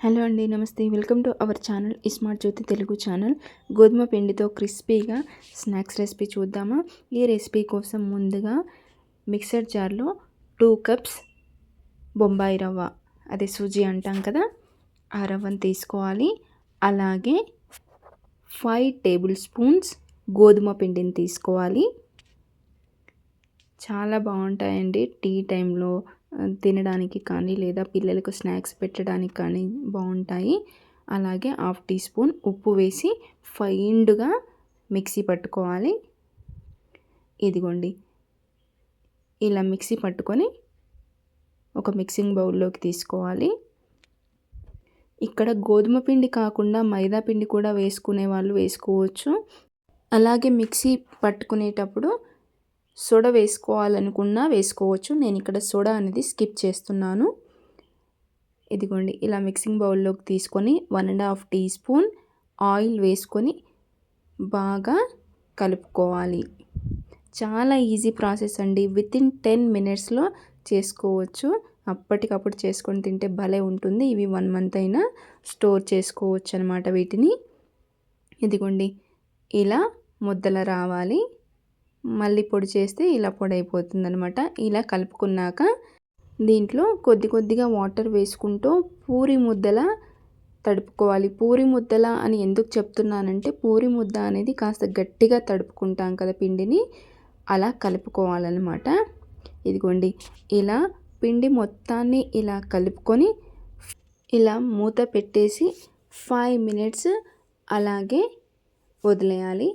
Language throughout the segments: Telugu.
హలో అండి నమస్తే. Welcome to our channel smart Jyothi Telugu channel. గోధుమ పిండితో క్రిస్పీగా స్నాక్స్ రెసిపీ చూద్దామా? ఈ రెసిపీ కోసం ముందుగా మిక్సర్ జార్లో టూ కప్స్ బొంబాయి రవ్వ అదే సూజీ అంటాం కదా ఆ రవ్వను తీసుకోవాలి. అలాగే ఫైవ్ టేబుల్ స్పూన్స్ గోధుమ పిండిని తీసుకోవాలి. చాలా బాగుంటాయండి టీ టైంలో. తినడానికి కానీ లేదా పిల్లలకు స్నాక్స్ పెట్టడానికి కానీ బాగుంటాయి. అలాగే హాఫ్ టీ స్పూన్ ఉప్పు వేసి ఫైండ్గా మిక్సీ పట్టుకోవాలి. ఇదిగోండి. ఇలా మిక్సీ పట్టుకొని ఒక మిక్సింగ్ బౌల్లోకి తీసుకోవాలి. ఇక్కడ గోధుమ పిండి కాకుండా మైదా పిండి కూడా వేసుకునే వాళ్ళు వేసుకోవచ్చు. అలాగే మిక్సీ పట్టుకునేటప్పుడు సోడ వేసుకోవాలనుకున్నా వేసుకోవచ్చు. నేను ఇక్కడ సోడా అనేది స్కిప్ చేస్తున్నాను. ఇదిగోండి ఇలా మిక్సింగ్ బౌల్లోకి తీసుకొని one and half teaspoon oil వేసుకొని బాగా కలుపుకోవాలి. చాలా ఈజీ ప్రాసెస్ అండి. విత్ ఇన్ టెన్ మినిట్స్లో చేసుకోవచ్చు. అప్పటికప్పుడు చేసుకొని తింటే భలే ఉంటుంది. ఇవి వన్ మంత్ అయినా స్టోర్ చేసుకోవచ్చు అనమాట వీటిని. ఇదిగోండి ఇలా ముద్దల రావాలి. మళ్ళీ పొడి చేస్తే ఇలా పొడి అయిపోతుంది అనమాట ఇలా కలుపుకున్నాక దీంట్లో కొద్ది కొద్దిగా వాటర్ వేసుకుంటూ పూరి ముద్దల తడుపుకోవాలి. పూరి ముద్దల అని ఎందుకు చెప్తున్నానంటే పూరి ముద్ద అనేది కాస్త గట్టిగా తడుపుకుంటాం కదా పిండిని అలా కలుపుకోవాలన్నమాట. ఇదిగోండి ఇలా పిండి మొత్తాన్ని ఇలా కలుపుకొని ఇలా మూత పెట్టేసి ఫైవ్ మినిట్స్ అలాగే వదిలేయాలి.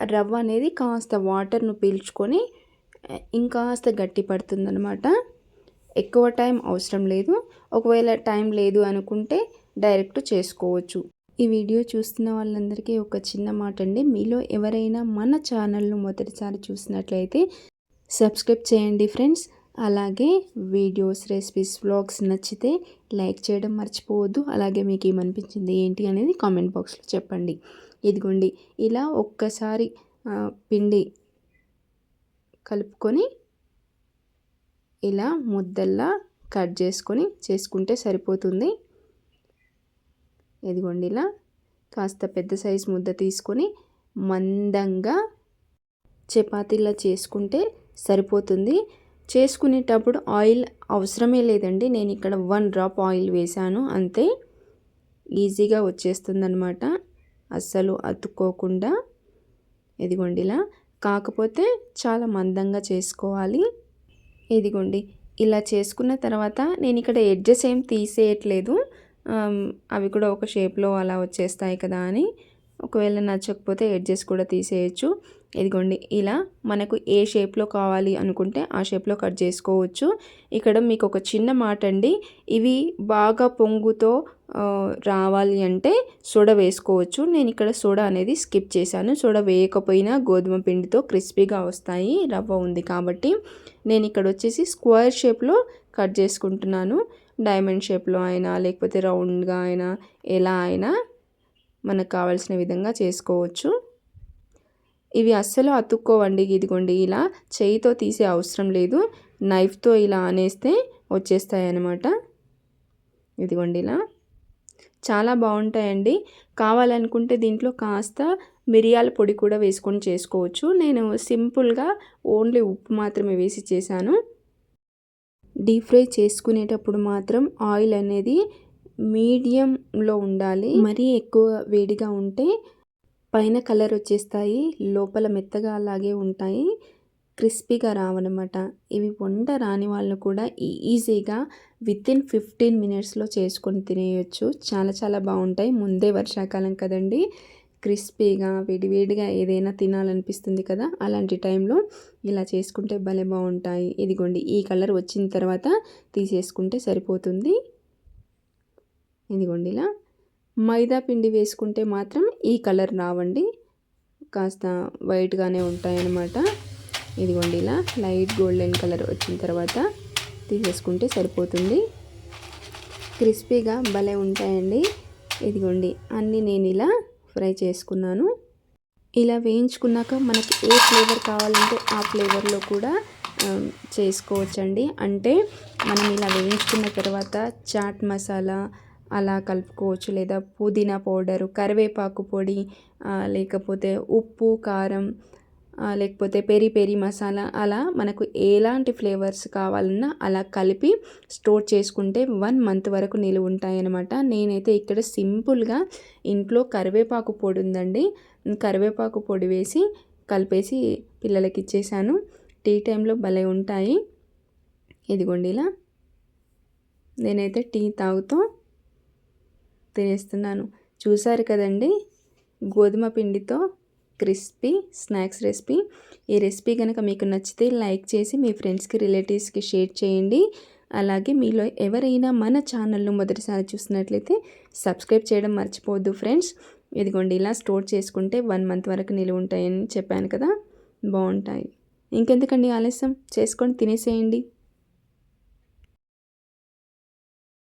రవ్వ అనేది కాస్త వాటర్ను పీల్చుకొని ఇంకాస్త గట్టి పడుతుందనమాట ఎక్కువ టైం అవసరం లేదు. ఒకవేళ టైం లేదు అనుకుంటే డైరెక్ట్ చేసుకోవచ్చు. ఈ వీడియో చూస్తున్న వాళ్ళందరికీ ఒక చిన్న మాట అండి. మీలో ఎవరైనా మన ఛానల్ను మొదటిసారి చూసినట్లయితే సబ్స్క్రైబ్ చేయండి ఫ్రెండ్స్. అలాగే వీడియోస్ రెసిపీస్ వ్లాగ్స్ నచ్చితే లైక్ చేయడం మర్చిపోవద్దు. అలాగే మీకు ఏమనిపించింది ఏంటి అనేది కామెంట్ బాక్స్లో చెప్పండి. ఇదిగోండి. ఇలా ఒక్కసారి పిండి కలుపుకొని ఇలా ముద్దల్లా కట్ చేసుకొని చేసుకుంటే సరిపోతుంది. ఇదిగోండి ఇలా కాస్త పెద్ద సైజు ముద్ద తీసుకొని మందంగా చపాతీలా చేసుకుంటే సరిపోతుంది. చేసుకునేటప్పుడు ఆయిల్ అవసరమే లేదండి. నేను ఇక్కడ వన్ డ్రాప్ ఆయిల్ వేశాను. అంతే. ఈజీగా వచ్చేస్తుందనమాట అస్సలు అతుక్కోకుండా ఇదిగోండి ఇలా కాకపోతే చాలా మందంగా చేసుకోవాలి. ఇదిగోండి ఇలా చేసుకున్న తర్వాత నేను ఇక్కడ ఎడ్జెస్ ఏం తీసేయట్లేదు. అవి కూడా ఒక షేప్లో అలా వచ్చేస్తాయి కదా అని. ఒకవేళ నచ్చకపోతే ఎడ్జెస్ కూడా తీసేయచ్చు. ఇదిగోండి ఇలా మనకు ఏ షేప్లో కావాలి అనుకుంటే ఆ షేప్లో కట్ చేసుకోవచ్చు. ఇక్కడ మీకు ఒక చిన్న మాట అండి ఇవి బాగా పొంగుతో రావాలి అంటే సోడ వేసుకోవచ్చు. నేను ఇక్కడ సోడా అనేది స్కిప్ చేశాను. సోడ వేయకపోయినా గోధుమ పిండితో క్రిస్పీగా వస్తాయి రవ్వ ఉంది కాబట్టి నేను ఇక్కడ వచ్చేసి స్క్వేర్ షేప్లో కట్ చేసుకుంటున్నాను. డైమండ్ షేప్లో అయినా లేకపోతే రౌండ్గా అయినా ఎలా అయినా మనకు కావాల్సిన విధంగా చేసుకోవచ్చు. ఇవి అస్సలు అతుక్కోవండి. ఇదిగోండి ఇలా చేయితో తీసే అవసరం లేదు. నైఫ్తో ఇలా అనేస్తే వచ్చేస్తాయి అన్నమాట ఇదిగోండి ఇలా. చాలా బాగుంటాయండి. కావాలనుకుంటే దీంట్లో కాస్త మిరియాల పొడి కూడా వేసుకొని చేసుకోవచ్చు. నేను సింపుల్గా ఓన్లీ ఉప్పు మాత్రమే వేసి చేశాను. డీప్ ఫ్రై చేసుకునేటప్పుడు మాత్రం ఆయిల్ అనేది మీడియంలో ఉండాలి. మరీ ఎక్కువ వేడిగా ఉంటే పైన కలర్ వచ్చేస్తాయి లోపల మెత్తగా అలాగే ఉంటాయి. క్రిస్పీగా రావనమాట ఇవి వంట రాని వాళ్ళు కూడా ఈజీగా విత్ ఇన్ ఫిఫ్టీన్ మినిట్స్లో చేసుకొని తినేయచ్చు. చాలా చాలా బాగుంటాయి. ముందే వర్షాకాలం కదండి. క్రిస్పీగా వేడివేడిగా ఏదైనా తినాలనిపిస్తుంది కదా అలాంటి టైంలో ఇలా చేసుకుంటే భలే బాగుంటాయి. ఇదిగోండి ఈ కలర్ వచ్చిన తర్వాత తీసేసుకుంటే సరిపోతుంది. ఇదిగోండి ఇలా. మైదా పిండి వేసుకుంటే మాత్రం ఈ కలర్ రావండి. కాస్త వైట్గానే ఉంటాయన్నమాట. ఇదిగోండి ఇలా లైట్ గోల్డెన్ కలర్ వచ్చిన తర్వాత తీసేసుకుంటే సరిపోతుంది. క్రిస్పీగా భలే ఉంటాయండి. ఇదిగోండి అన్నీ నేను ఇలా ఫ్రై చేసుకున్నాను. ఇలా వేయించుకున్నాక మనకి ఏ ఫ్లేవర్ కావాలంటే ఆ ఫ్లేవర్లో కూడా చేసుకోవచ్చండి. అంటే మనం ఇలా వేయించుకున్న తర్వాత చాట్ మసాలా అలా కలుపుకోవచ్చు. లేదా పుదీనా పౌడరు కరివేపాకు పొడి లేకపోతే ఉప్పు కారం లేకపోతే పెరి పెరి మసాలా అలా మనకు ఎలాంటి ఫ్లేవర్స్ కావాలన్నా అలా కలిపి స్టోర్ చేసుకుంటే వన్ మంత్ వరకు నిలువ ఉంటాయన్నమాట. నేనైతే ఇక్కడ సింపుల్గా ఇంట్లో కరివేపాకు పొడి ఉందండి. కరివేపాకు పొడి వేసి కలిపేసి పిల్లలకి ఇచ్చేసాను. టీ టైంలో భలే ఉంటాయి. ఇదిగోండి ఇలా. నేనైతే టీ తాగుతూ తినేస్తున్నాను. చూసారు కదండి? గోధుమ పిండితో క్రిస్పీ స్నాక్స్ రెసిపీ. ఈ రెసిపీ కనుక మీకు నచ్చితే లైక్ చేసి మీ ఫ్రెండ్స్కి రిలేటివ్స్కి షేర్ చేయండి. అలాగే మీలో ఎవరైనా మన ఛానల్ను మొదటిసారి చూసినట్లయితే సబ్స్క్రైబ్ చేయడం మర్చిపోవద్దు ఫ్రెండ్స్. ఇదిగోండి ఇలా స్టోర్ చేసుకుంటే వన్ మంత్ వరకు నిలువ ఉంటాయని చెప్పాను కదా? బాగుంటాయి. ఇంకెందుకండి ఆలస్యం? చేసుకొని తినేసేయండి.